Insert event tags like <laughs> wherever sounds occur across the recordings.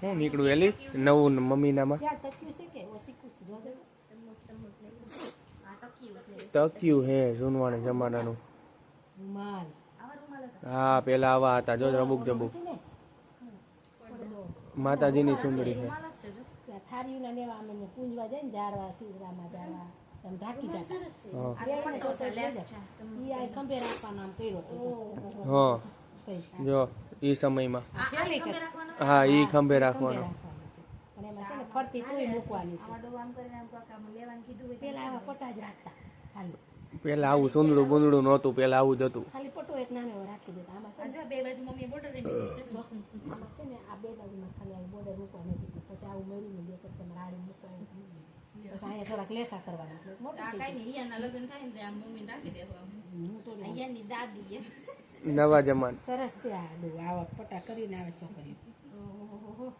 હું નીકળું એલી નવું ને મમ્મીનામાં ત્યાં તક્યું છે કે ઓછી કુછ જોજો તક્યું હે જૂનવાણી જમાનાનું રૂમાલ હા પેલા આવા હતા જો રબુક જબુક ને માતાજીની સુંદરી છે ત્યાં થારીઓના લેવા અમે ને પૂંજવા જાય ને જારવા સિંદરામાં જારવા એમ ઢાંકી જતા હા આ બેને તો તો લઈ જા. ઈ આ ખંભે રાખવાનો આમ કર્યો હતો હા તઈ. જો એ સમયમાં આ ખેલી કર. હા એ ખંભે રાખવાનો. અને એમાં છે ને ફરતી તોય મૂકવાની છે. પેલા આવા પટા જ રાખતા ખાલી. પેલા આવું સુંદડું બુંદડું નહોતું પેલા આવું જ હતું. ખાલી પટો એક નાનો રાખી દેતા. આમાં છે ને આમાં છે ને આ બે બાજુમાં ખાલી આવી બોર્ડર મૂકવાની પછી આવું મળ્યું ને બે રાડી મૂકવાની પછી અહીંયા થોડાક લેસા કરવાના એટલે મમ્મી રાખી દેવા હું તો લઉં. નવા જમાન. સરસ છે આ આવા પટા કરીને આવે છોકરી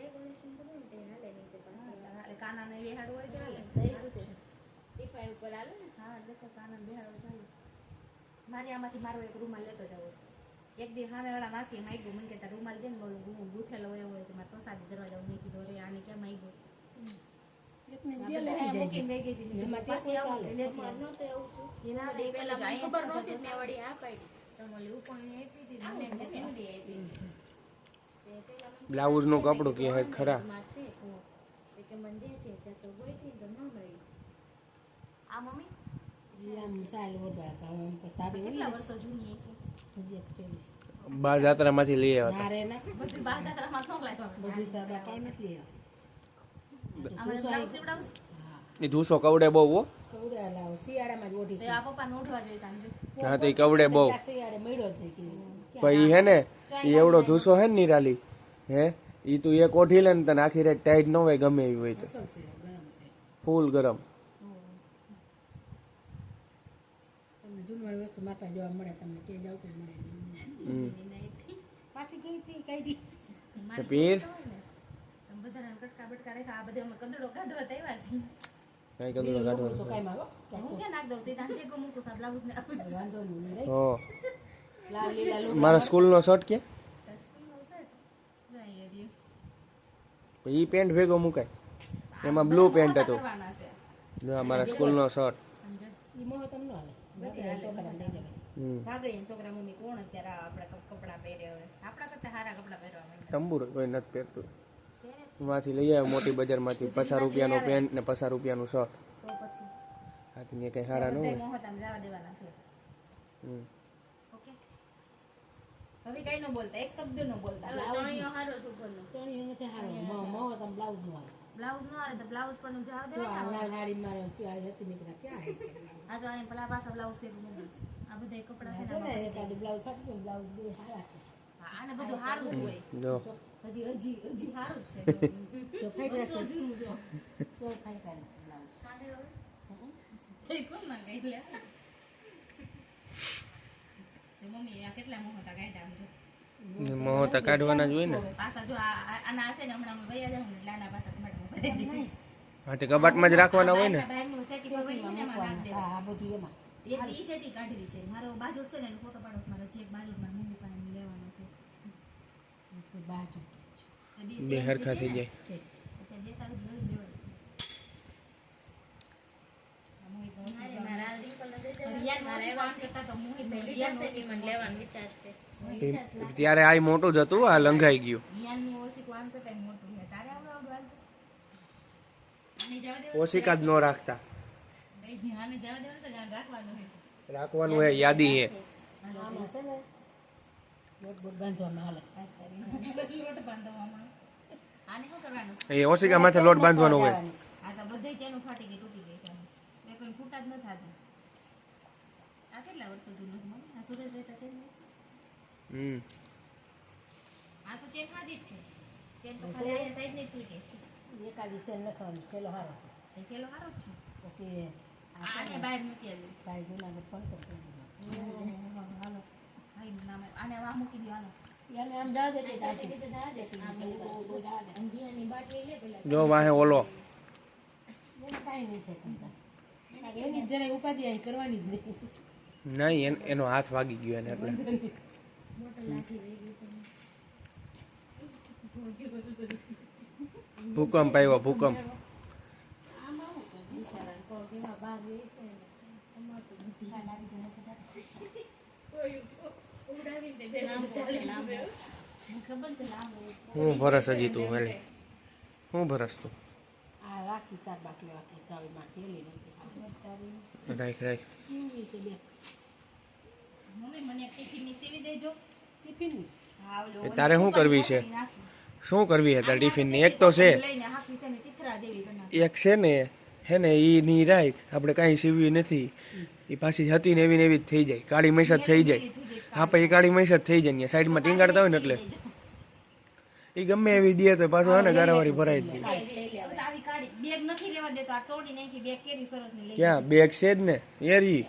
મંદિરે તારુમાં લઈ જાઉં હાલે કાનાને બેહાડવું હોય તો હાલે હા દેખો કાનાને બેહાડવું ચાલે મારે આમાંથી મારો એક રૂમાલ લેતો જવો એક દી સામે વાળા માસી માગ્યું મને કહેતા રૂમાલ દે ને બોલું હું ગૂંથેલો હોય હોય તો મારે પ્રસાદી દરવાજા મેં કીધું અરે આને કેમ માગ્યું તે. એટલે ખબર નહોતી મેં વળી આ પાડી તો મને ઉપણી આપી દીધું આપી બ્લાઉઝનું કપડું કે હે ખરા. બાર જાત્રા જાત્રામાંથી લઈ આવ્યા ધૂસો કવડે બહુ કવડે લાવો શિયાળામાં જ ઓઢી આ પપ્પા નોઢવા જોઈએ સાંજે. હા તો એ કવડે બહુ. શિયાળે મળ્યો જ નહીં કીધું હે ને ઈ એવડો ધૂસો હે ને નિરાલી? હે? એ તું એક ઓઢી લે ને તને આખી રાત ટાઈટ ન હોય ગમે એવી હોય તો. ફૂલ ગરમ. તમને જૂનવાળી વસ્તુ મારા પાસે જોવા મળે તમને કે જાવ તો મળે પાછી ગઈ હતી કાઢી. પીર તમે કટકા બટકા રાખ્યા આ બધે અમે કંદડો કાઢવા તો આવ્યા છીએ કઈ કલર કાઢવાનો તો કાંઈ મારો હું ક્યાં નાખ દઉં સીધા ભેગો મૂકું છું બ્લાઉઝ ને આપી દઉં. વાંધો નહીં લઈ હો લાલ લીલા લુગડા મારા સ્કૂલનો શર્ટ કે જાય એ રહ્યું. ઈ પેન્ટ ભેગો મુકાય એમાં બ્લુ પેન્ટ હતું કરવાના છે જો આ મારા સ્કૂલનો શર્ટ સમજે ઈ મોહ તમને હાલે બધી આ છોકરાને લઈ જવાય હમ ભાગડી છોકરા મમ્મી કોણ અત્યારે આ આપણા કપ- કપડાં પહેરે હવે આપણા કરતા સારા કપડાં પહેરવા માંડ્યા તંબુર કોઈ નથી પહેરતું માંથી લઈ આવ્યો મોટી બજારમાંથી. પચાસ રૂપિયાનો પેન્ટ ને પચાસ રૂપિયાનું શર્ટ તો હાથી ને કઈ સારા ન હોય. મોહતામ જવા દેવાના છે હમ. ઓકે હવે કઈ ન બોલતા એક શબ્દ ન બોલતા. ચણિયો નથી હારો. મોહ મોહ બ્લાઉઝ નો હાલે બ્લાઉઝ ન આવે તો બ્લાઉઝ પણ જવા જો આ લાલ હાડી મારે પ્યાર હતી નીકળ્યા ક્યાં આવી છે આ તો અહીં પેલા પાછા બ્લાઉઝ ભેગું આ બધા કપડા છે ને બ્લાઉઝ ફાટી ગયું બ્લાઉઝ બે સારા છે. હા, આને બધું સારું હોય. જો. હજી હજી હજી સારું છે. જો. વર્ષો છે જૂનું જો. તો હવે? એ કોણ ના ગઈ લે? જો મમ્મી આ કેટલા મોહતા કાઢ્યા આમ જો? મોહ તો કાઢવાના જ હોય ને. પાછા જો આના હશે ને હમણાં અમે વયા જાઉં એટલે આના પાછા કબાટમાં. હા તે કબાટમાં જ રાખવાના હોય ને. બહારના- સેટી પર ને એમાં નાખ દે હા બધું એમાં. એક ઈ સેટી કાઢવી છે. મારો બાજુટ છે ને ફોટો પાડો મારો જે એક બાજુટ મારા મમ્મી પાસે લેવાનો છે કોઈ બાજુ તો દી બે હરખા થઈ જાય. ત્યારે આ મોટું જ હતું આ લંઘાઈ ગયું. ઓશિકા જ ન રાખતા. રાખવાનું હે યાદી હે. એ ઓશિકા માથે લોટ બાંધવાનો હોય આ તો બધે ચેનું ફાટી ગઈ તૂટી ગઈ છે આમ. એ કોઈ ફૂટા જ ન થાતું આ કેટલા વર્ષો જૂનું છે મમ્મી? આ સુરત રહેતા તે હમ આ તો ચેન હાજી જ છે ચેન તો ખાલી અહીંયા સાઈડની તૂટી છે એકાદી સેલ લખવાની ચેલો હારો છે એ થેલો સારો જ છે પછી આ આને બહાર મૂકી આવ્યું ભાઈ જુનાગઢ પણ કરતો ભાઈનું નામ. આને આ મૂકી દો હાલો એને આમ જાવ દે. કે દાદી અંજીરાની બાટલી લે પેલા જો વાહે ઓલો. નહીં એની જ જરાય ઉપાધિ અહીં કરવાની જ નહીં. નહીં એનો હાથ વાગી ગયો એને એટલે. ભૂકંપ આવ્યો ભૂકંપ. આમાં <laughs> હું હું ભરસ હજી તું હેલે. હું ભરસ તું. રાખી, રાખ. હા એ તારે શું કરવી છે? શું કરવી છે? તાર ટિફિનની? એક તો છે. એક છે ને, હે ને, ઈ ની રાખ. આપણે કાંઈ સીવી નથી. એ પાછી હતી ને એવી ને એવી જ થઈ જાય. કાળી મૈસા થઈ જાય. હા એ કાળી મૈસા થઈ જાય સાઈડમાં ટીંગાડતા હોય ને એટલે. એ ગમે એવી દે તો પાછું હા ને ગારાવાળી ભરાઈ જાય ક્યાં? બેગ છે જ ને. એરી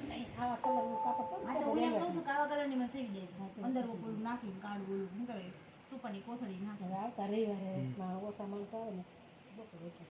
સુપરની કોથળી નાખે આવતા રવિવારે ઓછા માણસો આવે ને.